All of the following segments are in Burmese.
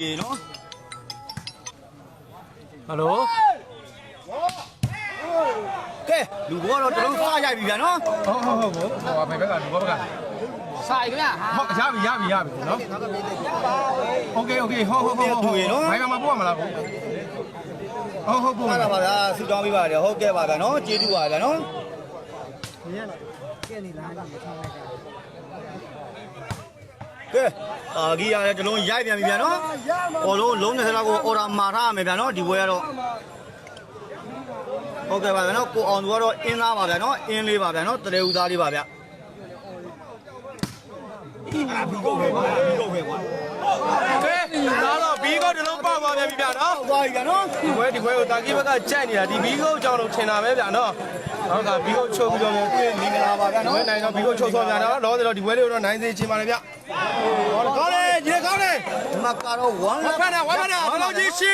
အေးနော် ဟယ်လို ကဲလူဘောတော့တလုံးစားရိုက်ပြီဗျာနော် ဟုတ်ဟုတ်ဟုတ်ဟုတ်ဟိုဘယ်ဘက်ကလူဘက်က ဆိုင်ခင်ဗျာ ဟုတ်ရပြီရပြီရပြီနော်โอเคโอเคဟုတ်ဟုတ်ဟုတ်ဟုတ်ဘယ်မှာပို့မလားဘူးဟုတ်ဟုတ်ပို့ ဟုတ်ပါပါဗျာဆူတောင်းပေးပါတယ်ဟုတ်ကဲ့ပါဗျာနော်ကျေးဇူးပါဗျာနော်ကဲ အာကြီးရတယ်တလုံးရိုက်ပြန်ပြီဗျာနော်ဘောလုံးလုံး20လောက်ကိုအော်ဒါမာထားရမယ်ဗျာနော်ဒီဘွဲကတော့ဟုတ်ကဲ့ပါဗျာနော်ကိုအောင်သူကတော့အင်းသားပါဗျာနော်အင်းလေးပါဗျာနော်တရေဦးသားလေးပါဗျာအာဘီကိုပဲကွာဘီကိုပဲကွာ ကဲဒါတော့ဘီကုတ်တလုံးပေါက်သွားပြန်ပြီဗျာနော်သွားပြီဗျာနော်ဒီဘွဲဒီဘွဲကိုတာကြီးဘက်ကကြိုက်နေတာဒီဘီကုတ်အကြောင်းလို့ထင်တာပဲဗျာနော်ဟုတ်ကဲ့ဘီကုတ်ချုပ်ပြီးတော့လည်းမင်္ဂလာပါဗျာဒီနော်ဘွဲနိုင်တော့ဘီကုတ်ချုပ်သွားပြန်တော့လောတယ်တော့ဒီဘွဲလေးတော့နိုင်စေချင်ပါလေဗျာဟောကောင်းတယ်ညီကောင်းတယ်ဒီမှာကတော့1ဝမ်းဖက်တာဝမ်းဖက်တာဘယ်လိုကြီးရှိ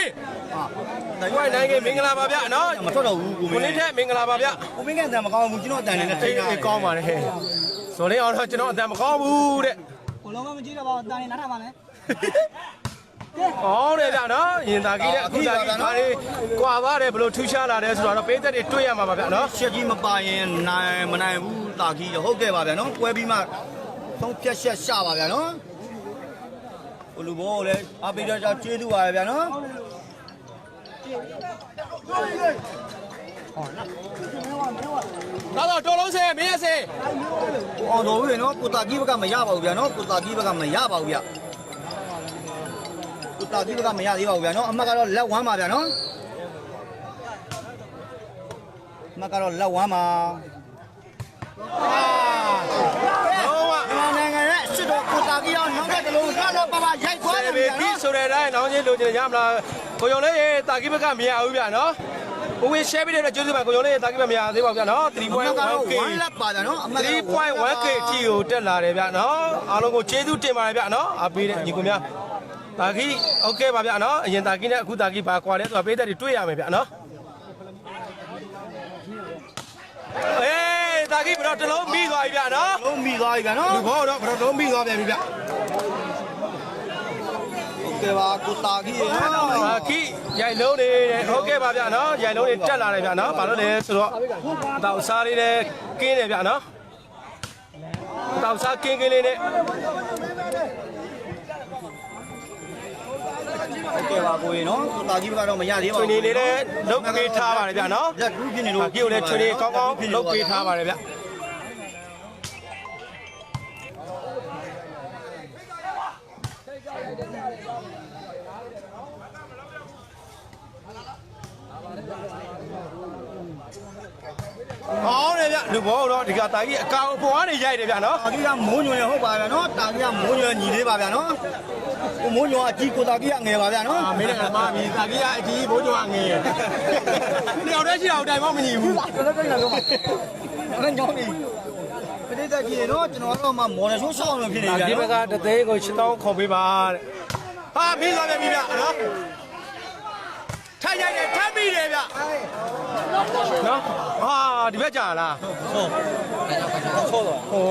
ဒီဘွဲနိုင်ကမင်္ဂလာပါဗျာနော်မထွက်တော့ဘူးကိုမကိုင်းလေးထက်မင်္ဂလာပါဗျာကိုမင်းကတည်းကမကောင်းဘူးကျွန်တော်အတန်နဲ့ထိအေးန်းထားအေးကောင်းပါလေဆိုရင်အောင်တော့ကျွန်တော်အတန်မကောင်းဘူးတဲ့ဘလုံးမမကြည့်တော့ပါဘူးတာနေနားထားပါနဲ့ ကောင်းတယ်ဗျာနော်ရင်သာကြီးတဲ့အခုသာကြီးဒါလေးကွာပါတယ်ဘလို့ထူးခြားလာတယ်ဆိုတော့ပေးသက်တွေတွေ့ရမှာပါဗျာနော်ရှက်ကြီးမပါရင်နိုင်မနိုင်ဘူးတာကြီးဟုတ်ကဲ့ပါဗျာနော်ပွဲပြီးမှသုံးဖြက်ရှက်ရှာပါဗျာနော်ဘလူဘောလည်းအပိဒါချာကျေးဇူးပါဗျာနော်ဒါတော့တော်လုံးစေမင်းရစေကိုအောင်တော်ဦးနော်ကိုတာကြီးဘက်ကမရပါဘူးဗျာနော်ကိုတာကြီးဘက်ကမရပါဘူးဗျာကို တာကြီးဘက်ကမရသေးပါဘူးဗျာနော်အမှတ်ကတော့လက်ဝမ်းပါဗျာနော်အမှတ်ကတော့လက်ဝမ်းပါလုံးဝမြန်မာနိုင်ငံရဲ့အစ်စ်တော်ကိုတာကြီးအောင်နောက်တဲ့လုံးကတော့ပါပါရိုက်သွားတယ်ဘေဗျာဘီနော်ဆိုတဲ့အတိုင်းနောင်ချင်းလိုချင်ရမလားကိုယုံလေးရေတာကြီးဘက်ကမရဘူးဗျာနော်ကိုဝေ share ပေးတဲ့ကျေးဇူးပါကိုယုံလေးရေတာကြီးဘက်မရသေးပါဘူးဗျာနော်အမှတ်ကတော့ 3.1k 1လက်ပါဗျာနော်အမှတ်ကတော့ 3.1k အထိကိုတက်လာတယ်ဗျာနော်အားလုံးကိုကျေးဇူးတင်ပါတယ်ဗျာနော်အားပေးတဲ့ညီကိုများ တာကြီးโอเคပါဗျာနော်အရင်တာကြီးနဲ့အခုတာကြီးပါကွာလဲဆိုတာပေးသက်တွေတွေ့ရမယ်ဗျာနော်အေးတာကြီးဘယ်တော့တစ်လုံးပြီးသွားပြီဗျာနော် လုံးမိသွားပြီဗျာနော် လူဘောတော့ဘယ်တော့တစ်လုံးပြီးသွားပြန်ပြီဗျာ ဟုတ်ကဲ့ပါကိုတာကြီးရေနော် အာခိရိုင်လုံးလေးတဲ့ဟုတ်ကဲ့ပါဗျာနော်ရိုင်လုံးလေးတက်လာတယ်ဗျာနော်ဘာလို့လဲဆိုတော့တောက်စားလေးနဲ့ကင်းတယ်ဗျာနော်တောက်စားကင်းကင်းလေးနဲ့ ဟုတ်ကဲ့ပါကိုရေနော်ကိုတာကြီးဘက်ကတော့မရသေးပါချွေဘူးနေလေးနဲ့လုတ်ပေးထားပါတယ်ဗျာနော်လက်တူးပြင်းနေလို့အာခိကိုလည်းချွေနေကောင်းကောင်းလုတ်ပေးထားပါတယ်ဗျာ လူဘောတော့ဒီကတာကြီးအကောင်အပေါ်ကနေရိုက်တယ်ဗျာနော်တာကြီးကမိုးညွန်ရဟုတ်ပါဗျာနော်တာကြီးကမိုးညွန်ညီလေးပါဗျာနော်ကိုမိုးညွန်အကြီးကိုတာကြီးကငယ်ပါဗျာနော်အာမင်းလည်းမှားပြီတာကြီးကအကြီးဘိုးကျော်ကငယ်တယောက်တည်းရှိတာတိုင်မောက်မညီဘူးတော်တော်ကြိုက်လာတော့အဲ့ညောင်းနေပဋိသတ်ကြီးရေနော်ကျွန်တော်တော့မှမော်ဒယ်ရှိုးရှောင်းလို့ဖြစ်နေဗျာဒီဘနော်က်ကတသေးကို8000ခေါ်ပေးပါတဲ့ဟာမင်းသွားပြန်ပြီဗျနော် ထိုင်ရိုက်တယ်ထပ်ပြီးတယ်ဗျနော်ဟာဒီဘက်ကြာလားဆောတော့ဟို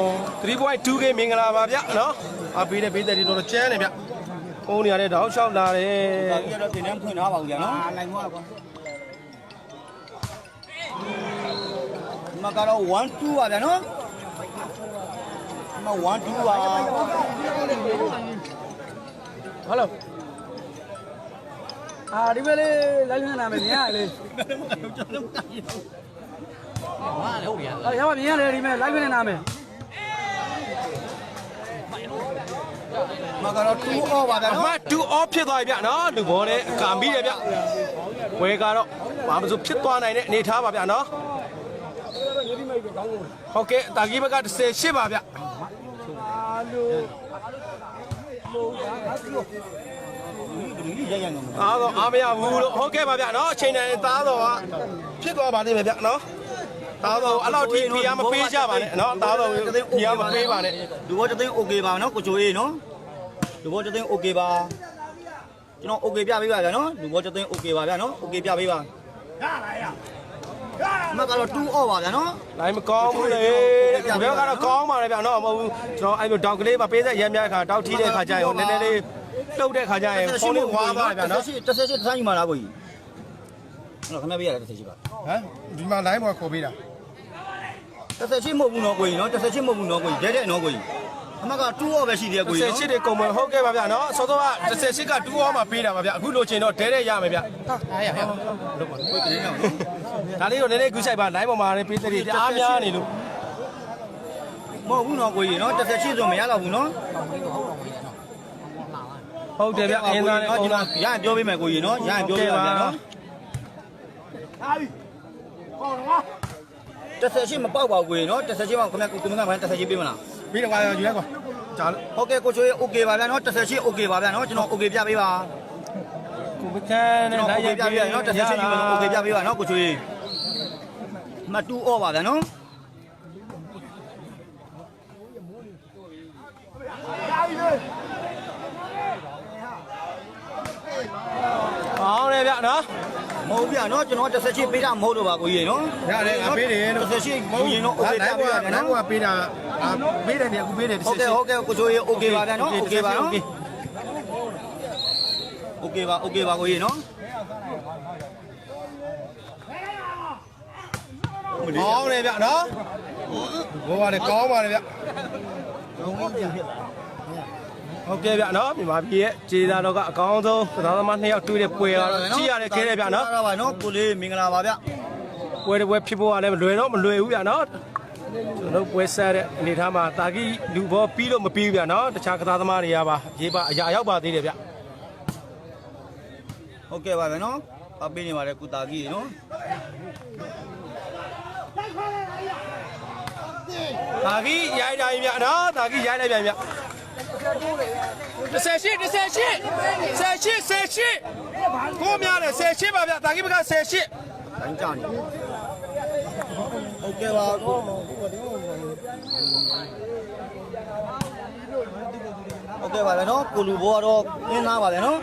3.2k မင်္ဂလာပါဗျနော်အပေးတဲ့ပေးတဲ့ဒီတော့ကျန်းတယ်ဗျပုံနေရတဲ့တောက်လျှောက်လာတယ်တာကြီးကတော့တင်တန်းဖွင့်ထားပါဘူးဗျာနော်အာနိုင်မို့ကွာဒီမှာကတော့1 2ပါဗျာနော်ဒီမှာ1 2ပါဟယ်လို အာဒီပဲလေးလိုက်ခဏနာမယ်မြင်ရလေအာရပါမြင်ရတယ်ဒီမဲ့လိုက်ခဏနာမယ်ဒီမှာကတော့2 off ပါဗျာအနော်မတ်2 off ဖြစ်သွားပြီဗျနော်လူဘောနဲ့ကံပြီးတယ်ဗျဝဲကတော့ဘာမှမဆိုဖြစ်သွားနိုင်တဲ့အနေထားပါဗျနော်ဟုတ်ကဲ့တာကြီးဘက်က18ပါဗျဒီရိုက်ရိုက်နေမှာ အားတော့အားမရဘူးလို့ဟုတ်ကဲ့ပါဗျနော်အချိန်တိုင်းသားတော့ကဖြစ်သွားပါသေးမယ်ဗျနော်သားတော့အဲ့လောက်ထိပြရမပေးကြပါနဲ့နော်သားတော့ပြရမပေးပါနဲ့လူဘောတသိန်း okay ပါနော်ကိုချိုအေးနော်လူဘောတသိန်း okay ပါကျွန်တော် okay ပြပေးပါဗျာနော်လူဘောတသိန်း okay ပါဗျာနော် okay ပြပေးပါရလာရမကတော့2 off ပါဗျာနော်နိုင်မကောင်းဘူးလေဒီဘက်ကတော့ကောင်းပါလေဗျနော်မဟုတ်ဘူးကျွန်တော်အဲ့လိုတောက်ကလေးပါပေးဆက်ရမ်းများခါတောက်ထီးတဲ့ခါကျရင်နည်းနည်းလေး လှုပ်တဲ့ခါကျရင်ဖုန်းလေးဝါသွားတယ်ဗျာနော်တစ်ဆက်ရှိတစ်ဆိုင်မှာလားကိုကြီးဟုတ်ခဏပြရတယ်တစ်ဆက်ရှိပါဟမ်ဒီမှာ line ပေါ်ခေါ်ပေးတာတစ်ဆက်ရှိမဟုတ်ဘူးနော်ကိုကြီးနော်တစ်ဆက်ရှိမဟုတ်ဘူးနော်ကိုကြီးဒဲတဲ့နော်ကိုကြီးအမက2 off ပဲရှိသေးတယ်ကိုကြီးဆက်ရှိတဲ့ကုံမဟုတ်ကဲ့ပါဗျာနော်စောစောကဆက်ရှိက2 hour မှာပေးတာပါဗျာအခုလိုချင်တော့ဒဲတဲ့ရမယ်ဗျာအားရရကိုကြီးနော်ဒါလေးကိုနည်းနည်းကူးဆိုင်ပါ line ပေါ်မှာလည်းပေးတဲ့အားများနေလို့မဟုတ်ဘူးနော်ကိုကြီးနော်တစ်ဆက်ရှိဆိုမရတော့ဘူးနော် ဟုတ်တယ်ဗျအင်းသားနဲ့ဒီမှာရရင်ပြောပေးမယ်ကိုကြီးနော်ရရင်ပြောပေးပါဗျာနော်ဟာပြီဟောတော့တစ်ဆယ်ရှိမပေါက်ပါဘူးကိုကြီးနော်တစ်ဆယ်ရှိမှခင်ဗျာကိုကမကဘာတစ်ဆယ်ရှိပေးမလားပြီးတော့ကွာယူလိုက်ကွာကြားလို့ဟုတ်ကဲ့ကိုချိုးရေ okay ပါဗျာနော်တစ်ဆယ်ရှိ okay ပါဗျာနော်ကျွန်တော် okay ပြပေးပါကိုမကန်နဲ့လိုက်ရပြပြနော်တစ်ဆယ်ရှိယူမယ် okay ပြပေးပါနော်ကိုချိုးရေမတူအော့ပါဗျာနော်ရပြီလေ မယ်ဗျနော်မဟုတ်ပြနော်ကျွန်တော်18ပေးတာမဟုတ်တော့ပါကိုကြီးရေနော်ရတယ်ငါပေးတယ်နော်18မဟုတ်ရင်တော့ okay တာပေးရမယ်နော်ငါကပေးတာပေးတယ်နေအခုပေးတယ်18ဟုတ်ကဲ့ဟုတ်ကဲ့ကိုစိုးရေ okay ပါဗျနော် okay ပါနော် okay ပါ okay ပါကိုကြီးရေနော်ကောင်းတယ်ဗျနော်ဘောပါတယ်ကောင်းပါတယ်ဗျကောင်းပြီဗျ ဟုတ်ကဲ့ဗျနော်မြန်မာပြည်ရဲ့ခြေသားတော့ကအကောင်းဆုံးသသားသမားနှစ်ယောက်တွေ့တဲ့ပွဲကတော့ကြည့်ရတယ်ခဲတယ်ဗျနော်ဟုတ်ပါနော်ကိုလေးမင်္ဂလာပါဗျပွဲတစ်ပွဲဖြစ်ဖို့ကလည်းမလွယ်တော့မလွယ်ဘူးဗျနော်ကျွန်တော်တို့ပွဲဆက်တဲ့အနေထားမှာတာကီလူဘောပြီးလို့မပြီးဘူးဗျနော်တခြားကစားသမားတွေကပါရေးပါအရာရောက်ပါသေးတယ်ဗျဟုတ်ကဲ့ပါဗျာနော်အပေးနေပါတယ်ကုတာကြီးနော်တာကီရိုက်တိုင်းဗျနော်တာကီရိုက်လိုက်ပြန်ဗျ တစ်ဆယ်ရှိတစ်ဆယ်ရှိဆယ်ရှိဆယ်ရှိကိုများတယ်ဆယ်ရှိပါဗျတာကီဘကဆယ်ရှိတိုင်းကြနေဟုတ်ကဲ့ပါဟုတ်ကဲ့ပါဗျာနော်ကိုလူဘောကတော့အင်းသားပါဗျာနော်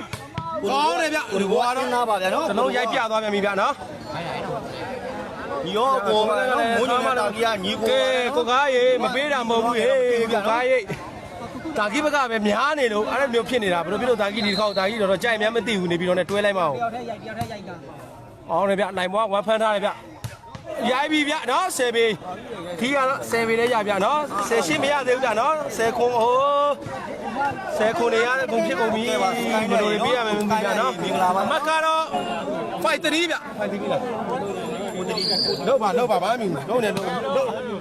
ကောင်းတယ်ဗျကိုလူဘောကတော့အင်းသားပါဗျာနော်ကျွန်တော်ရိုက်ပြသွားပြန်ပြီဗျနော်ညီရောကိုပါနော်မိုးညမတာကြီးကညီကိုကဲကိုကားရေမပေးတာမဟုတ်ဘူးဟေးကိုကားရေ တာကီဘကပဲများနေလို့အဲ့လိုမျိုးဖြစ်နေတာဘယ်လိုဖြစ်လို့တာကီဒီခေါက်တာကီတော့ကြိုက်များမသိဘူးနေပြီးတော့ねတွဲလိုက်မအောင်ပြောက်ထဲရိုက်ပြောက်ထဲရိုက်ကအောင်တယ်ဗျနိုင်ဘွားဝမ်ဖန်ထားတယ်ဗျရိုက်ပြီဗျနော်ဆယ်ပေခီးကတော့ဆယ်ပေလေးရဗျနော်ဆယ်ရှင်းမရသေးဘူးဗျနော်ဆယ်ခုံဟိုးဆယ်ခုံနေရတဲ့ကုန်ဖြစ်ကုန်ပြီဘယ်လိုပြရမလဲမသိဗျနော်မကတော့ဖိုက်3ဗျဖိုက်3လား လောက်ပါလောက်ပါဘာမှမလုပ်နဲ့လုပ်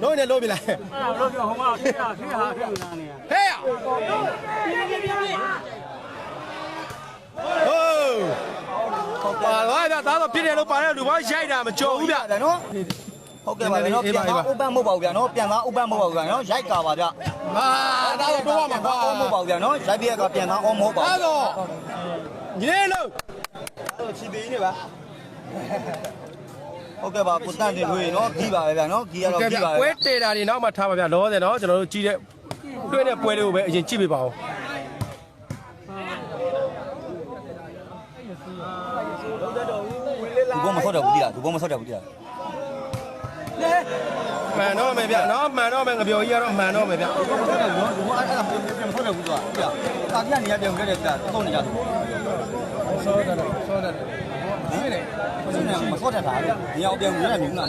လုပ်နဲ့လုပ်ပြီလားအဲ့ဒါဘလို့ပြောဟိုမှာခေဟာခေဟာခေလာနေရဟဲ့ဟိုးပါတော့ဗျသားတော့ဖြစ်တယ်လို့ပါတယ်လူပေါင်းရိုက်တာမကြော်ဘူးဗျဗျာနော်ဟုတ်ကဲ့ပါဗျာနော်ပြန်သားဥပန်းမဟုတ်ပါဘူးဗျာနော်ပြန်သားဥပန်းမဟုတ်ပါဘူးဗျာနော်ရိုက်ကာပါဗျာဟာဒါတော့တော့မှာကွာအော်မဟုတ်ပါဘူးဗျာနော်ရိုက်ပြက်ကပြန်သားအော်မဟုတ်ပါအဲ့ဘူးတော့ညေလို့ချီသေးနေပါ ဟုတ်ကဲ့ပါကိုတန့်နေလို့နော်ကြီးပါပဲဗျာနော်ကြီးကတော့ကြီးပါပဲပွဲတေတာတွေနောက်မှထားပါဗျလောဆယ်နော်ကျွန်တော်တို့ကြီးတဲ့တွေ့တဲ့ပွဲတွေကိုပဲအရင်ကြည့်ပေးပါဦးဒီဘောမဆော့တော့ဘူးတိလားဒီဘောမဆော့တော့ဘူးတိလားမှန်တော့မယ်ဗျနော်မှန်တော့မယ်ငပြောကြီးကတော့မှန်တော့မယ်ဗျဒီဘောဆော့တော့ဘူးဒီဘောအဲ့ဒါပြန်ဆော့တော့ဘူးသွားတိလားတာကြီးကနေရပြန်ခဲ့တဲ့တာတုံးနေကြတယ် ဆောတယ်ဆောတယ်ဒီလေမဆော့တတ်တာလေဒီအောင်ပြန်ဝင်ရမြင်မှာ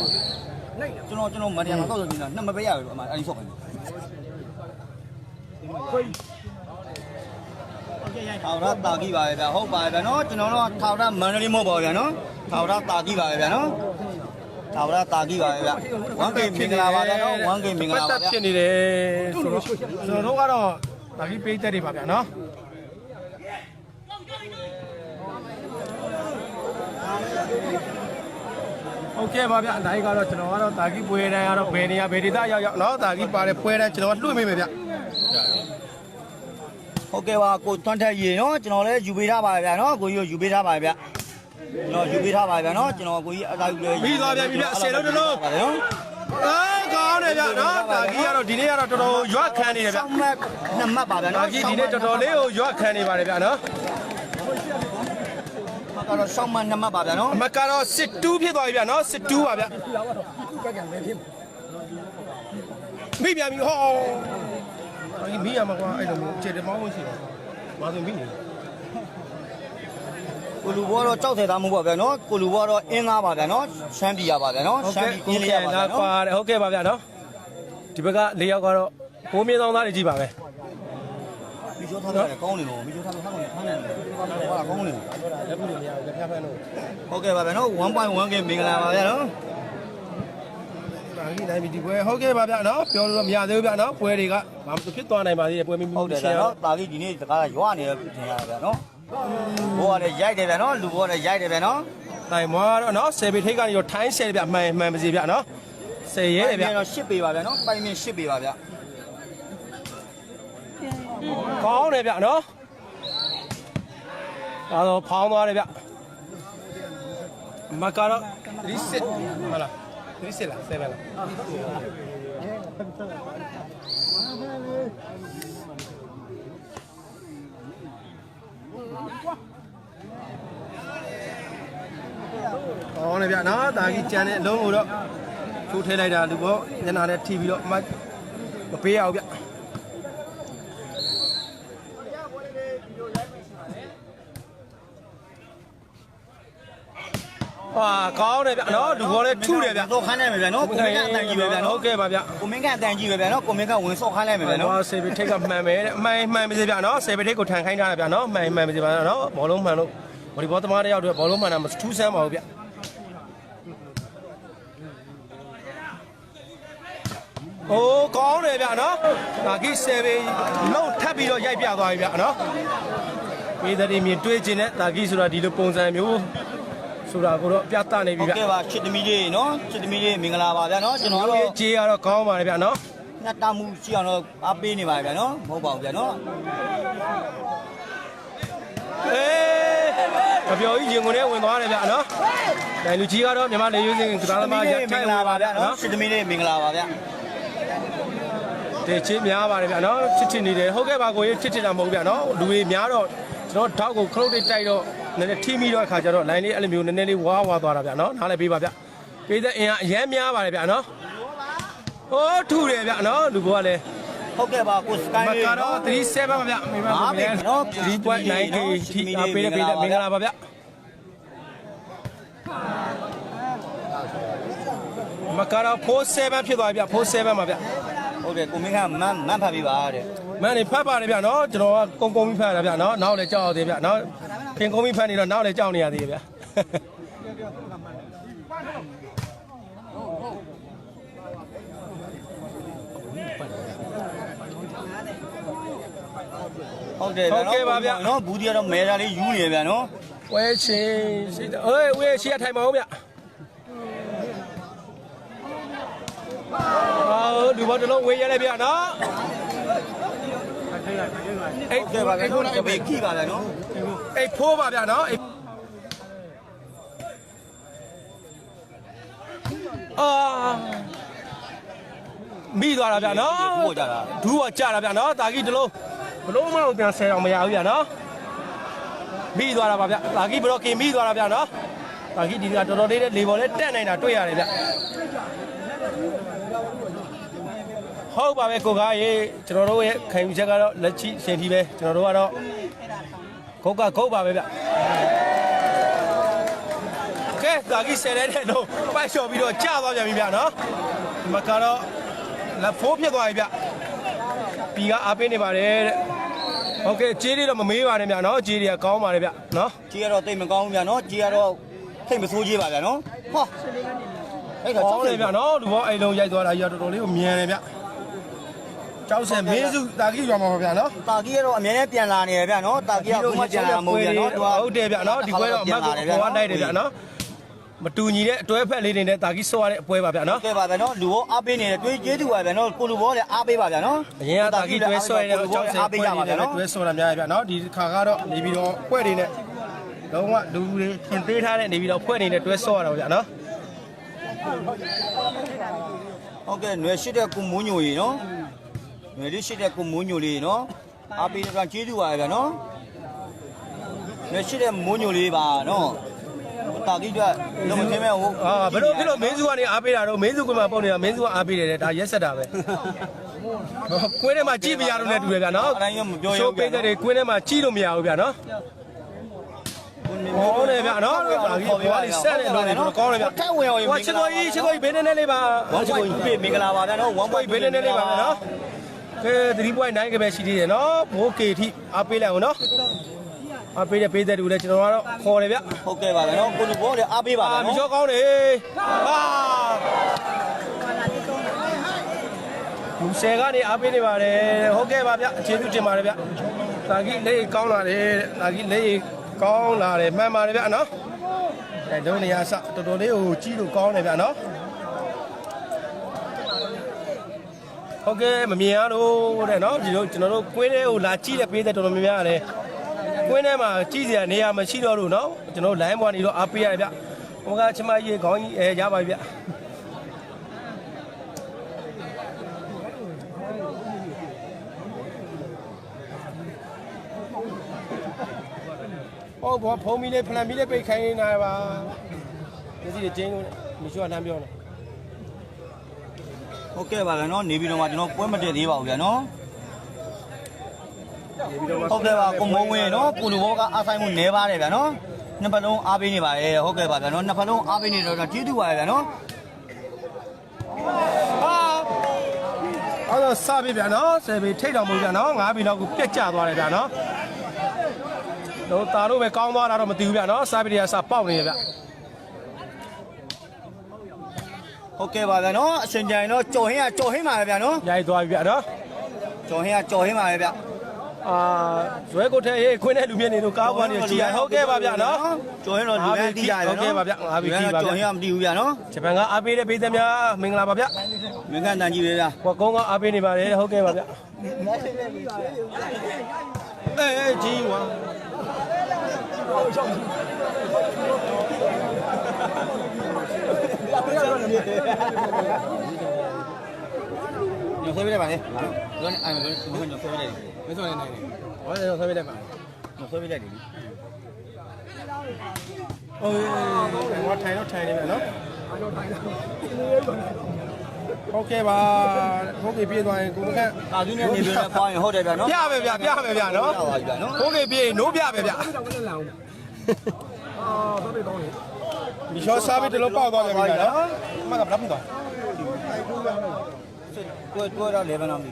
ကျွန်တော်ကျွန်တော်မတရားမဆော့လို့နေတာနှစ်မပေးရဘူးအမအဲ့ဒီဆော့ပါထောက်ရတာကြီးပါပဲဗျာဟုတ်ပါပဲဗျာနော်ကျွန်တော်တို့ထောက်ရမန္တလေးမဟုတ်ပါဘူးဗျာနော်ထောက်ရတာကြီးပါပဲဗျာနော်ထောက်ရတာကြီးပါပဲဗျာဝမ်ကိမင်္ဂလာပါဗျာနော်ဝမ်ကိမင်္ဂပတ်လာသက်ပါဗျာဖြစ်နေတယ်ဆိုတော့ကျွန်တော်တို့ကတော့ဒါကြီးပေးသက်တွေပါဗျာနော် ဟုတ်ကဲ့ပါဗျအတိုင်းကတော့ကျွန်တော်ကတော့တာကြီးပွဲတိုင်းကတော့ဘယ်နေရာဘယ်ဒေသရောက်ရောက်နော်တာကြီးပါတယ်ပွဲတိုင်းကျွန်တော်ကလွှင့်မိမယ်ဗျဟုတ်ကဲ့ပါကိုတွန်းထက်ရေနော်ကျွန်တော်လည်းယူပေးထားပါဗျာနော်ကိုကြီးယူပေးထားပါဗျာကျွန်တော်ယူပေးထားပါဗျာနော်ကျွန်တော်ကိုကြီးအသာယူလဲပြီးသွားပြန်ပြီဗျဆယ်လုံးတစ်လုံးပါနော်အာကောင်းတယ်ဗျနော်တာကြီးကတော့ဒီနေ့ကတော့တော်တော်ရွက်ခံနေတယ်ဗျဆောင်းမက်နှစ်မှတ်ပါဗျာတာနော်ကြီးဒီနေ့တော်တော်လေးကိုရွက်ခံနေပါတယ်ဗျနော် ကတော့ဆောင်းမက်နှစ်မှတ်ပါဗျာနော်အမကတော့စစ်တူးဖြစ်သွားပြီဗျနော်စစ်တူးပါဗျမိပြန်ပြီဟောဒီမိရမှာကွာအဲ့လိုမျိုးခြေတမောင်းမရှိတော့ဘာလို့မိနေလဲကိုလူဘောကတော့ကြောက်တယ်သားမှုပါဗျာနော်ကိုလူဘောကတော့အင်းသားပါဗျာနော်ရှမ်းပြည်ရပါဗျာနော်ဟုတ်ရှမ်းကဲ့ပြည်အကိုင်းလေးကရပါဗျာလာနော်ကွာတယ်ဟုတ်ကဲ့ပါဗျာနော်ဒီဘက်က၄ယောက်ကတော့ဘိုးမြင့်သောသားတွေကြီးပါပဲ မိချိုးထားတယ်ကောင်းနေလို့မိချိုးထားလို့ထားလို့ထားနေတယ်ဟောကောင်းနေလို့လက်ခုတွေမရဘူးလက်ဖျားဖမ်းလို့ဟုတ်ကဲ့ပါဗျာနော်1.1ကမင်္ဂလာပါဗျာနော်ဒါကြီးနိုင်ပြီဒီပွဲဟုတ်ကဲ့ပါဗျာနော်ပြောလို့မရသေးဘူးဗျာနော်ပွဲတွေကဘာမှဖြစ်သွားနိုင်ပါသေးတယ်ပွဲမိမိဟုတ်တယ်ဗျာနော်တာကြီးဒီနေ့တကားရွာနေတယ်ထင်ရဗျာနော်ဘောကလည်းရိုက်တယ်ဗျာနော်လူဘောကလည်းရိုက်တယ်ဗျာနော်နိုင်မွားတော့နော်ဆယ်ပေထိတ်ကနေတော့ထိုင်းဆယ်တယ်ဗျမှန်မှန်ပါစေဗျနော်ဆယ်ရဲတယ်ဗျတော့ရှစ်ပေးပါဗျာနော်ပိုင်မင်းရှစ်ပေးပါဗျာ ကောင်းတယ်ဗျနော်ဒါတော့ဖောင်းသွားတယ်ဗျမကတော့36ဟုတ်လား36လား7လားကောင်းတယ်ဗျနော်ဒါကြီးကြံတဲ့အလုံးကိုတော့ချိုးထဲလိုက်တာလူပေါ့ညနာနဲ့ထိပြီးတော့မမပေးရအောင်ဗျ ဟာကောင်းတယ်ဗျနော်လူဘောလဲထုတယ်ဗျတော့ခန်းနိုင်မယ်ဗျာနော်ကိုမင်းကအတန်ကြီးပဲဗျာနော်ဟုတ်ကဲ့ပါဗျကိုမင်းကအတန်ကြီးပဲဗျာနော်ကိုမင်းကဝင်ဆော့ခန်းလိုက်မယ်ဗျာနော်ဟောဆေဗီထိတ်ကမှန်မယ်တဲ့အမှန်မှန်ပါစေဗျနော်ဆေဗီထိတ်ကိုထန်ခိုင်းထားတာဗျနော်မှန်မှန်ပါစေဗျနော်ဘောလုံးမှန်လို့ဘောဒီဘောသမားတယောက်တည်းဘောလုံးမှန်တာမထူးဆန်းပါဘူးဗျအိုးကောင်းတယ်ဗျနော်ဒါကြီးဆေဗီလုံးထပ်ပြီးတော့ရိုက်ပြသွားပြီဗျနော်မိသားစုမြင်တွေးခြင်းနဲ့ဒါကြီးဆိုတာဒီလိုပုံစံမျိုး ဆိုတာကိုတော့ပြသနေပြီဟုတ်ဗျကဲ့ပါချစ်သမီးလေးနော်ချစ်သမီးလေးမင်္ဂလာပါဗျာနော်ကျွန်တော်တို့တို့ရဲ့ကြေးကတော့ကောင်းပါတယ်ဗျနော်ညတ်တမှုရှိအောင်တော့အားပေးနေပါဗျာနော်မဟုတ်ပါဘူးဗျာနော်အေးမပြောကြီးရင်ကုန်နဲ့ဝင်သွားတယ်ဗျနော်ဒိုင်လူကြီးကတော့မြန်မာလေယူစင်ကစားသမားရမထိုင်္င်ဂလာလာပါပါဗျာဗျနော်နော်ချစ်သမီးလေးမင်္ဂလာပါဗျာတေချင်းများပါတယ်ဗျနော်ချစ်ချစ်နေတယ်ဟုတ်ကဲ့ပါကိုကြီးချစ်ချစ်တာမဟုတ်ဗျနော်လူတွေများတော့ကျွန်တော်ဓာတ်ကိုခလုတ်တွေတိုက်တော့ နည်းနည်းထိမိတော့အခါကျတော့ line လေးအဲ့လိုမျိုးနည်းနည်းလေးဝါဝါသွားတာဗျနော်နားလည်းပေးပါဗျပေးတဲ့အင်အားအရန်များပါတယ်ဗျနော်ဟိုးထူတယ်ဗျနော်လူဘောကလည်းဟုတ်ကဲ့ပါကိုစကိုင်းမလေးကတော့37ပါဗျမိမအားပေးနော် 3.9k ထိအားပေးတဲ့ပေးတဲ့မင်္ဂလာပါဗျမကတော့47ဖြစ်သွားပြီဗျ47ပါဗျဟုတ်တယ်ကိုမင်းကမန်းမန်းဖတ်ပြီးပါတဲ့မန်နေဖတ်ပါတယ်ဗျနော်ကျွန်တော်ကကုန်းကုန်းပြီးဖတ်ရတာဗျနော်နောက်လည်းကြောက်အောင်သေးဗျနော်ခ င်ကုန်းပြီးဖတ်နေတော့နောက်လည်းကြောက်နေရသေးဗျဟုတ်တယ်ဗျာ နော်ဘူးဒီကတော့မဲတာလေးယူနေဗျာနော်ဝဲချင်းစိတ်အေးဝဲရှေ့ထိုင်ပါဦးဗျအာလူဘောတလုံးဝေးရလိုက်ဗျနော် အေးဟုတ်ကဲ့ပါဗျာနော်တပေခိပါဗျာနော်အေးဖိုးပါဗျနော်အေးအာမိသွားတာဗျနော်ပို့ကြတာဒူးကကြတာဗျနော်တာကြီးတလုံးဘလုံးမအောင်ပြန်ဆယ်အောင်မရဘူးဗျနော်မိသွားတာပါဗျတာကြီးဘရော့ကင်မိသွားတာဗျနော်တာကြီးဒီကတော်တော်လေးလေဘော်လေးတက်နိုင်တာတွေ့ရတယ်ဗျ ဟုတ်ပါပဲကိုကားရေကျွန်တော်တို့ရဲ့ခံယူချက်ကတော့လက်ချိရှင်ထီပဲကျွန်တော်တို့ကတော့ဂုတ်ကဂုတ်ပါပဲဗျကဲတာကြီးဆယ်တဲ့တော့ပိုက်လျှော်ပြီးတော့ကြာသွားပြန်ပြီဗျနော်ဒီမှာကတော့လက်ဖိုးဖြစ်သွားပြီဗျပီကအားပေးနေပါတယ်တဲ့ဟုတ်ကဲ့ကြေးတွေတော့မမေးပါနဲ့ဗျနော်ကြေးတွေကကောင်းပါတယ်ဗျနော်ကြီးကတော့တိတ်မကောင်းဘူးဗျာနော်ကြီးကတော့ထိတ်မဆိုးကြီးပါဗျာနော်ဟောအဲ့တော့ကောင်းတယ်ဗျနော်လူဘောအိမ်လုံးရိုက်သွားတာကြီးတော်တော်လေးကိုမြန်တယ်ဗျ ကျောက်ဆယ်မင်းစုတာကြီးရွာမှာပါဗျနော်တာကြီးကတော့အမြဲတမ်းပြန်လာနေရဗျာနော်တာကြီးကဘုမပြန်လာမဟုတ်ဗျာနော်သူကဟုတ်တယ်ဗျနော်ဒီပွဲတော့အမတ်ကိုပေါ်တိုက်တယ်ဗျနော်မတူညီတဲ့အတွဲဖက်လေးတွေနဲ့တာကြီးဆော့ရတဲ့အပွဲပါဗျနော်ကဲပါဗျာနော်လူဘောအားပေးနေတယ်တွေးကျေးသူပါဗျာနော်ကိုလူဘောလည်းအားပေးပါဗျာနော်အရင်ကတာကြီးတွဲဆော့ရတဲ့ကျောက်ဆယ်အားပွဲပေးတွေကြပါဗျာနဲ့နော်တွဲဆော့တာများရဗျနော်ဒီခါကတော့နေပြီးတော့ပွဲတွေနဲ့လုံးဝလူတွေခင်သေးထားတဲ့နေပြီးတော့ပွဲတွေနဲ့တွဲဆော့ရတာဗျနော်ဟုတ်ကဲ့ຫນွယ်ရှိတဲ့ကုမိုးညိုကြီးနော် မယ်လေးရှိတဲ့ကိုမိုးညိုလေးနော်အားပေးတဲ့ကကျေးဇူးပါဗျာနော်မယ်ရှိတဲ့မိုးညိုလေးပါနော်တာကြီးကလုံးမသိမဲ့ဟိုအာဘယ်လိုဖြစ်လို့မင်းစုကနေအားပေးတာတော့မင်းစုကမှပုံနေတာမင်းစုကအားပေးတယ်တဲ့ဒါရက်ဆက်တာပဲကွင်းထဲမှာကြည့်မရတော့လည်းတူတယ်ဗျာနော်အဲ့ဒါကြီးမပြောရဘူးဗျာရှုပ်ပိတ်တဲ့ကွင်းထဲမှာကြည့်လို့မရဘူးဗျာနော်ဟုတ်တယ်ဗျာနော်ဒါကြီးဘာလို့ဆက်နေလို့လဲတော့ကောင်းတယ်ဗျာထက်ဝင်အောင်ဟိုချစ်တော်ကြီးချစ်တော်ကြီးဘေးနေနေလေးပါဝမ်းချစ်တော်ကြီးပြေမင်္ဂလာပါဗျာနော်ဝမ်းပွိုက်ဘေးနေနေလေးပါဗျာနော် ကဲ3.9ကပဲရှိသေးတယ်နော်ဘိုးကေထိအားပေးလိုက်အောင်နော်အားပေးတဲ့ပေးတဲ့တူလည်းကျွန်တော်ကတော့ခေါ်တယ်ဗျဟုတ်ကဲ့ပါဗျာနော်ကိုလူဘောလည်းအားပေးပါဗျာအာမီနော်ချောကောင်းတယ်ဟာမူဆယ်ကနေအားပေးနေပါတယ်ဟုတ်ကဲ့ပါဗျအခြေသူတင်ပါတယ်ဗျတာကြီးလက်ကောင်းလာတယ်တာကြီးလက်ကောင်းလာတယ်မှန်ပါတယ်ဗျနော်အဲဒုနေရာစတော်တော်လေးကိုကြီးလို့ကောင်းတယ်ဗျနော် ဟုတ်ကဲ့မမြင်ရလို့တဲ့နော်ဒီလိုကျွန်တော်တို့ကွင်းထဲကိုလာကြည့်တဲ့ပေးတဲ့တော်တော်များများရတယ်ကွင်းထဲမှာကြည့်စရာနေရာမရှိတော့လို့နော်ကျွန်တော် line ပေါ်နေတော့အားပေးရတယ်ဗျဟိုကချမကြီးခေါင်းကြီးအဲရပါပြီဗျဟောဘောဖုံးမီလေးဖလန်မီလေးပိတ်ခိုင်းနေတာပါဒီစီကျင်းကိုမရှိတော့လမ်းပြောနေ ဟုတ်ကဲ့ပါဗျာနော်နေပြီးတော့မှကျွန်တော်ပွဲမတက်သေးပါဘူးဗျာနော်ဟုတ်ကဲ့ပါကိုမုံဝင်နော်ကိုလူဘောကအားဆိုင်မှုနေပါတယ်ဗျာနော်နှစ်ပတ်လုံးအားပေးနေပါတယ်ဟုတ်ကဲ့ပါဗျာနော်နှစ်ပတ်လုံးအားပေးနေတော့ကျေးဇူးပါဗျာနော်ဟာအဲ့တော့စပြီဗျာနော်ဆယ်ပြီထိတ်တော်မူဗျာနော်ငါးပြီတော့ကိုပြက်ကျသွားတယ်ဗျာနော်တော့ตาတို့ပဲကောင်းသွားတာတော့မသိဘူးဗျာနော်စပြီတွေကစပေါက်နေရဗျ ဟုတ်ကဲ့ပါဗျာနော်အရှင်ကြိုင်တော့ကြော်ဟင်းကကြော်ဟင်းပါပဲဗျာနော်ရိုက်သွားပြီဗျာနော်ကြော်ဟင်းကကြော်ဟင်းပါပဲဗျာအာဇွဲကိုထဲဟေးခွင်းတဲ့လူမြင့်နေတို့ကားကွာနေကြည်ရဟုတ်ကဲ့ပါဗျာနော်ကြော်ဟင်းတော့လူပဲတီးရတယ်နော်ဟုတ်ကဲ့ပါဗျာငါးပြီခီးပါဗျာကြော်ဟင်းကမတီးဘူးဗျာနော်ဂျပန်ကအားပေးတဲ့ပြည်သက်များမင်္ဂလာပါဗျာမင်းကတန်ကြီးပဲဗျာဘွာကုန်းကအားပေးနေပါတယ်ဟုတ်ကဲ့ပါဗျာအေးအေးကြီးဝါ ညဆွဲပေးလိုက်ပါလေ။ကျွန်တော်အဲ့ကျွန်တော်ညဆွဲပေးလိုက်။မဆွဲနိုင်နိုင်။ဟောညဆွဲပေးလိုက်ပါ။ညဆွဲပေးလိုက်လေ။အော်ဟောထိုင်တော့ထိုင်နေမယ်နော်။အဲ့တော့ထိုင်တော့ဟုတ်ကဲ့ပါဟုတ်ကဲ့ပြေးသွားရင်ကိုမခန့်အာသူနဲ့နေပြီးတော့ပေါင်းရင်ဟုတ်တယ်ဗျာနော်ပြပဲဗျာပြပဲဗျာနော်ဟုတ်ကဲ့ပြေးနိုးပြပဲဗျာအော်တော့ပြေးတော့ ဒီရှော့စားပြီးတလို့ပေါက်သွားတယ်ဗျာနော်အမကဘယ်လောက်ပြီးသွားတွဲတွဲတော့လေဘယ်နာမီ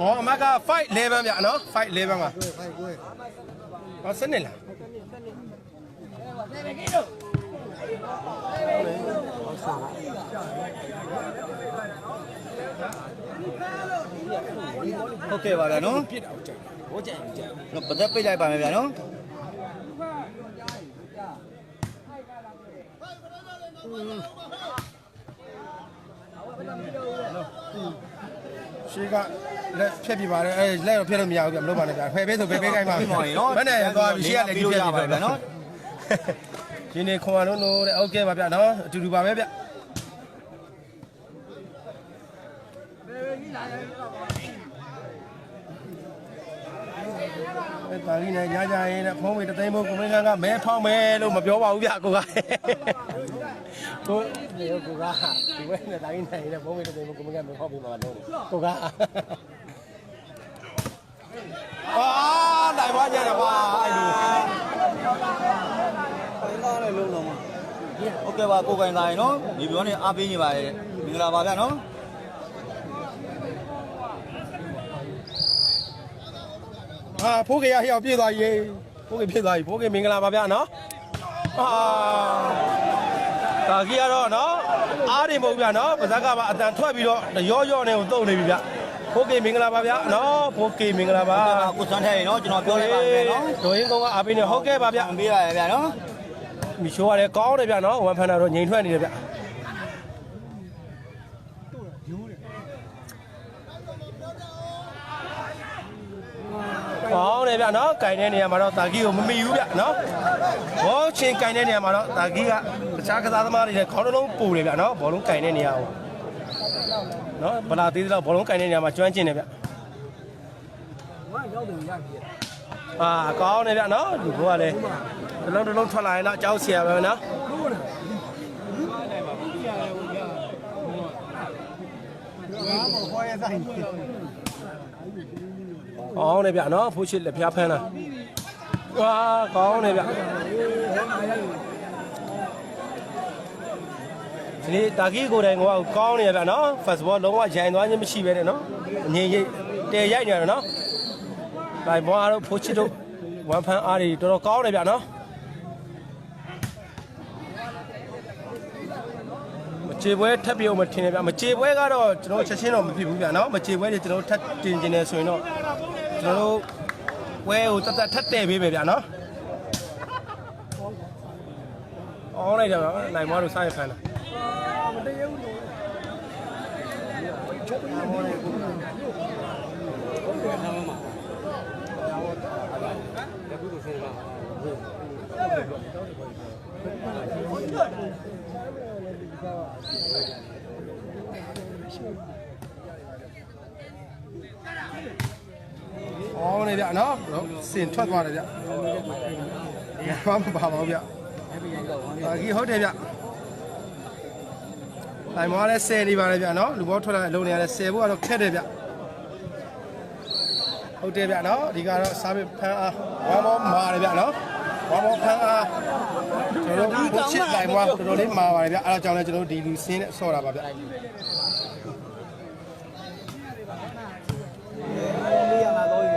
อ๋อအမက5 11ဗျာနော်5 11ပါဟောစနေလားဟုတ်ကဲ့ပါဗျာနော်ပြစ်တာကြိုက်ဟောကြိုက်ကြိုက်နော်ပသက်ပိတ်လိုက်ပါမယ်ဗျာနော် ရှေးကလက်ဖြတ်ပြပါတယ်အဲလက်တော့ဖြတ်လို့မရဘူးဗျမလုပ်ပါနဲ့ဗျဖယ်ပေးဆိုဖယ်ပေးခိုင်းပါဘယ်နဲ့သွားပြီရှေးကလည်းဒီဖြတ်ပြပါဗျာနော်ဒီနေ့ခွန်အောင်လို့တဲ့ဟုတ်ကဲ့ပါဗျာနော်အတူတူပါပဲဗျ အဲတာကြီးနဲ့ညကြရင်နဲ့ဖုံးမေတသိန်းဖို့ကိုမင်းကကမဲဖောင်းမဲလို့မပြောပါဘူးဗျကိုကကိုဒီကိုကဒီဝဲနဲ့တာကြီးနဲ့နဲ့ဖုံးမေတသိန်းဖို့ကိုမင်းကမဲဖောင်းပြီးမှာလို့ကိုကအာနိုင်ပါကြတယ်ပါအဲ့လိုဟုတ်လားလေလုံးလုံးမဟုတ်ကဲ့ပါကိုကိုင်သားရေနော်ဒီပြောနေအားပေးနေပါတယ်မင်္ဂလာပါဗျာနော် ဟာဖိုးကေရဟျောက်ပြေးသွားရေဖိုးကေပြေးသွားပြီဖိုးကေမင်္ဂလာပါဗျာနော်ဟာဒါကြီးကတော့နော်အားတွေမဟုတ်ဗျာနော်ပါဇက်ကပါအတန်ထွက်ပြီးတော့ရောရောနဲ့ကိုတုံနေပြီဗျဖိုးကေမင်္ဂလာပါဗျာနော်ဖိုးကေမင်္ဂလာပါကိုစန်းထဲရေနော်ကျွန်တော်ပြောလိုက်ပါမယ်နော်ဒိုရင်းကောင်ကအားပေးနေဟုတ်ကဲ့ပါဗျာအပေးပါရဗျာနော်မီရှိုးကလည်းကောင်းတယ်ဗျာနော်ဝန်ဖန်တာတော့ငြိမ်ထွက်နေတယ်ဗျကောင်းတယ်ဗျ နော်ကင်တဲ့နေရာမှာတော့တာဂီကိုမမီဘူးဗျနော်ဘောချင်းကင်တဲ့နေရာမှာတော့တာဂီကတခြားကစားသမားတွေနဲ့ခေါင်းတစ်လုံးပူတယ်ဗျနော်ဘောလုံးကင်တဲ့နေရာကိုနော်ဗလာသေးသေးတော့ဘောလုံးကင်တဲ့နေရာမှာကျွမ်းကျင်တယ်ဗျအာကောင်းတယ်ဗျနော်ဒီဘောကလည်းတစ်လုံးတစ်လုံးထွက်လာရင်တော့အကြောက်เสียပဲနော် ကောင်းတယ်ဗျနော်ဖိုးချစ်လက်ဖျားဖမ်းလာဝါကောင်းတယ်ဗျဒီနေ့တာကီကိုယ်တိုင်ကကောင်းနေရဗျနော် first ball လုံးဝရိုင်သွားခြင်းမရှိပဲနဲ့နော်အငြိမ်ရိပ်တဲရိုက်နေတယ်နော်တိုင်ဘွားတို့ဖိုးချစ်တို့ဝမ်ဖန်အားတွေတော်တော်ကောင်းတယ်ဗျနော်မချေပွဲထပ်ပြုံမထင်တယ်ဗျမချေပွဲကတော့ကျွန်တော်ချက်ချင်းတော့မဖြစ်ဘူးဗျနော်မချေပွဲတွေကျွန်တော်ထပ်တင်ကျင်နေဆိုရင်တော့ ကျွန်တော်တို့ပွဲကိုတက်တက်ထပ်တဲ့ပေးပဲဗျနော်အောင်းလိုက်တယ်ဗျနိုင်မွားတို့စားရဖန်လား။အောင်း နေဗျနော်။စင်ထွက်သွားတယ်ဗျ။ငါမှမပါပါဘူးဗျ။ဒါကြီးဟုတ်တယ်ဗျ။တိုင်မောလည်းဆယ်နေပါလေဗျနော်။လူဘောထွက်လာတဲ့လုံနေရတဲ့ဆယ်ဖို့ကတော့ခက်တယ်ဗျ။ဟုတ်တယ်ဗျနော်။ဒီကတော့စားပြီးဖန်အားဝမ်းမောမာတယ်ဗျနော်။ဝမ်းမောဖန်အားကျွန်တော်တို့ဘုချစ်တိုင်မောတော်တော်လေးမာပါတယ်ဗျ။အဲဒါကြောင့်လည်းကျွန်တော်တို့ဒီလူစင်းနဲ့ဆော့တာပါဗျ။ လေးရမှာတော့ရ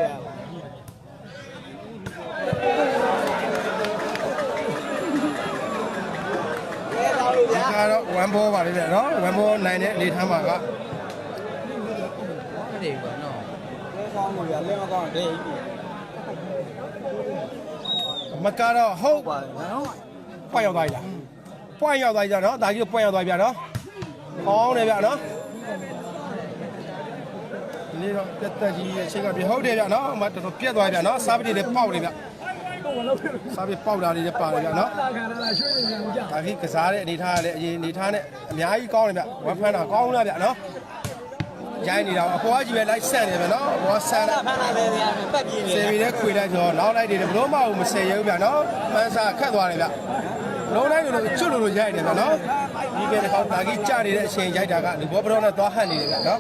ဒီ ကတော့ one ball ပါလေဗျနော် one ball နိုင်တဲ့အနေထားမှာကလဲကောင်းလို့ရလဲမကောင်းတဲ့မကတော့ဟုတ်ပါနော်ပွိုင်ရောက်သွားပြီလားပွိုင်ရောက်သွားကြနော်ဒါကြီးပွိုင်ရောက်သွားပြီဗျနော်ကောင်းတယ်ဗျနော်ဒီနေ့တော့ပြတ်တက်ကြီးအချိန်ကပြဟုတ်တယ်ဗျနော်အမတော်တော်ပြတ်သွားပြီဗျနော်စားပတိတွေပေါက်တယ်ဗျ စားပတိပေါက်တာတွေလည်းပါတယ်ဗျနော်ဒါကြီးကစားတဲ့အနေထားကလည်းအရင်အနေထားနဲ့အများကြီးကောင်းတယ်ဗျဝမ်ဖန်တာကောင်းလားဗျနော်ရိုင်းနေတာအပေါ်ကကြီးပဲလိုက်ဆက်နေဗျနော်အပေါ်ဆန်တယ်ဖမ်းလာတယ်ဗျပတ်ပြင်းနေစေဗီနဲ့ခွေလိုက်ဆိုတော့နောက်လိုက်တွေဘလို့မအောင်မဆယ်ရုပ်ဗျနော်မန်းစားခတ်သွားတယ်ဗျလုံးလိုက်လို့ကျွတ်လို့ရိုက်တယ်ဗျနော်ဒီကဲတစ်ခါတာကြီးကြနေတဲ့အချိန်ရိုက်တာကဒီဘောပရောနဲ့သွားဟန့်နေတယ်ဗျနော်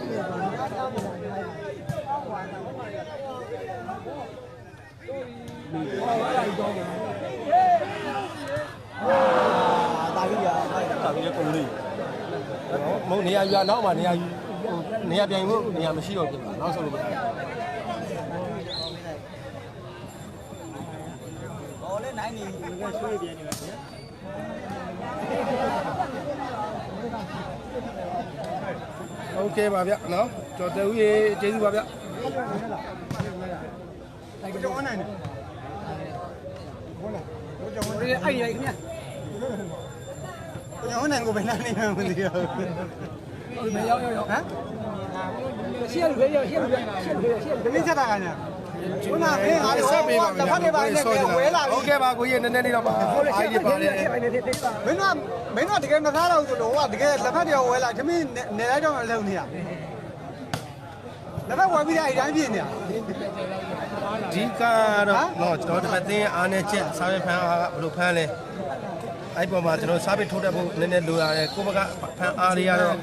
တာကြီးရတာကြီးလည်းကုန်နေ မဟုတ်နေရာယူနောက်မှနေရာယူနေရာပြန်ဖို့နေရာမရှိတော့ဘူးနောက်ဆုံးလို့ ဘောလဲနိုင်နေကဆွေးပြနေတယ် โอเคပါဗျနော်ကျော်တူရေကျေးဇူးပါဗျ လေးအဲ့ရိုက်ခင်ဗျာကျွန်တော်နိုင်ကိုဘယ်နှနေမှမသိဘူးဒီမရောက်ရောက်ဟမ်ရှေ့လူပဲရောက်ရှေ့လူပဲရှေ့လူပဲရှေ့လူပဲဒီနေ့ချက်တာကညာကျွန်တော်ငါလည်းဆက်ပေးပါမယ်။တဖက်နေပါနဲ့ဝဲလာပြီ။ဟုတ်ကဲ့ပါကိုကြီးနည်းနည်းလေးတော့ပါ။အားကြီးပါတယ်။မင်းတို့မင်းတို့တကယ်မသားတော့ဘူးလို့ဟိုကတကယ်လက်ဖက်တရားဝဲလာသမင်းနေလိုက်တော့မလုံနေရ။လက်ဖက်ဝဲပြီးတဲ့အတိုင်းပြင်းနေရ။ ဒီကတော့တော့ကျွန်တော်တစ်ပတ်သိန်းအားနဲ့ချက်စားရဖန်အားကဘယ်လိုဖန်လဲအဲ့ပေါ်မှာကျွန်တော်စားပြီးထိုးတတ်ဖို့နည်းနည်းလိုရတယ်ကိုဘကဖန်အားတွေကတော့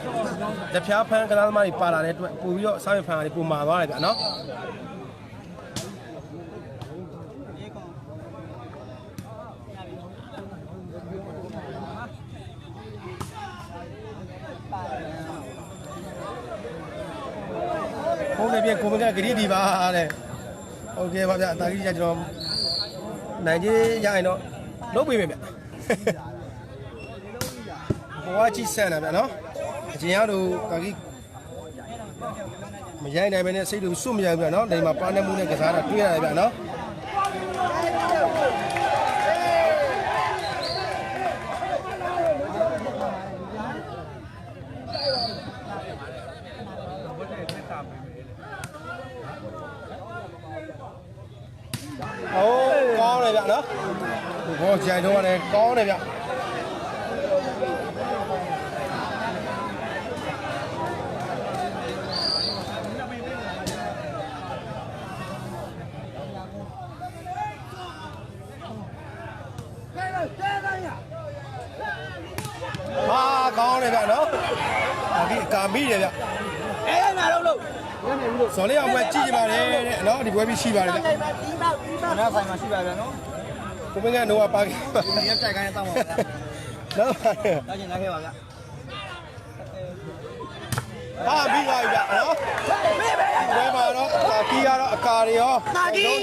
လက်ဖြားဖန်ကလားသမားတွေပါလာတဲ့အတွက်ပို့ပြီးတော့စားရဖန်အားတွေပုံမာသွားတယ်ဗျနော်ဟုတ်ကဲ့ပြကိုမကဂရီဒီပါတဲ့ ဟုတ်ကဲ့ပါဗျာတာကြီးကကျွန်တော်နိုင်ကြီးရရင်တော့လုပ်ပေးမယ်ဗျဘဝကြီးဆန်တာဗျာနော်အကျင်ရောက်တော့တာကြီးမရိုက်နိုင်မနဲ့စိတ်တူစွတ်မရိုက်ဘူးဗျာနော်လိမ်မှာပါနေမှုနဲ့ကစားတာတွေ့ရတယ်ဗျာနော်ဟိုးကောင်းတယ် ဗျာနော်ဒီဘောကြိုင်တော့လည်းကောင်းတယ်ဗျာဟာကောင်းတယ်ဗျနော်ဒီကာမိတယ်ဗျအဲ့ငါတော့လို့ဇော်လေးအောင်ပွဲကြည့်ကြပါလေတဲ့နော်ဒီပွဲပြီးရှိပါတယ်ဗျခဏဆိုင်မှာရှိပါဗျာနော် ကိုမင်းကတော့ပါခဲ့ပါဒီရက်ကြိုက်ခိုင်းတဲ့တောင်းပါဗျာနော်ပါတာကျင်လာခဲ့ပါဗျာဟာပြီးပါပြီဗျနော်ဘယ်မှာတော့အကာကြီးကတော့အကာတွေရော